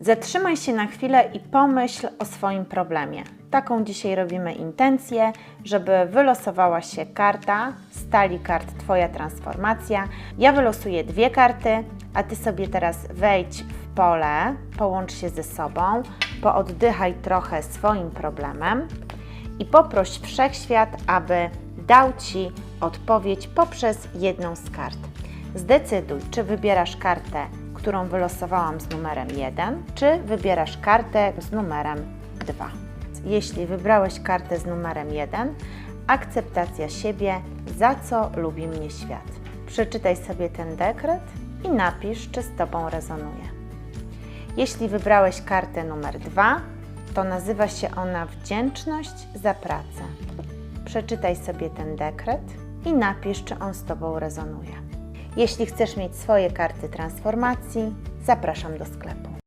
Zatrzymaj się na chwilę i pomyśl o swoim problemie. Taką dzisiaj robimy intencję, żeby wylosowała się karta, stali kart Twoja transformacja. Ja wylosuję dwie karty, a Ty sobie teraz wejdź w pole, połącz się ze sobą, pooddychaj trochę swoim problemem i poproś Wszechświat, aby dał Ci odpowiedź poprzez jedną z kart. Zdecyduj, czy wybierasz kartę, którą wylosowałam z numerem 1, czy wybierasz kartę z numerem 2. Jeśli wybrałeś kartę z numerem 1, akceptacja siebie, za co lubi mnie świat. Przeczytaj sobie ten dekret i napisz, czy z Tobą rezonuje. Jeśli wybrałeś kartę numer 2, to nazywa się ona Wdzięczność za pracę. Przeczytaj sobie ten dekret i napisz, czy on z Tobą rezonuje. Jeśli chcesz mieć swoje karty transformacji, zapraszam do sklepu.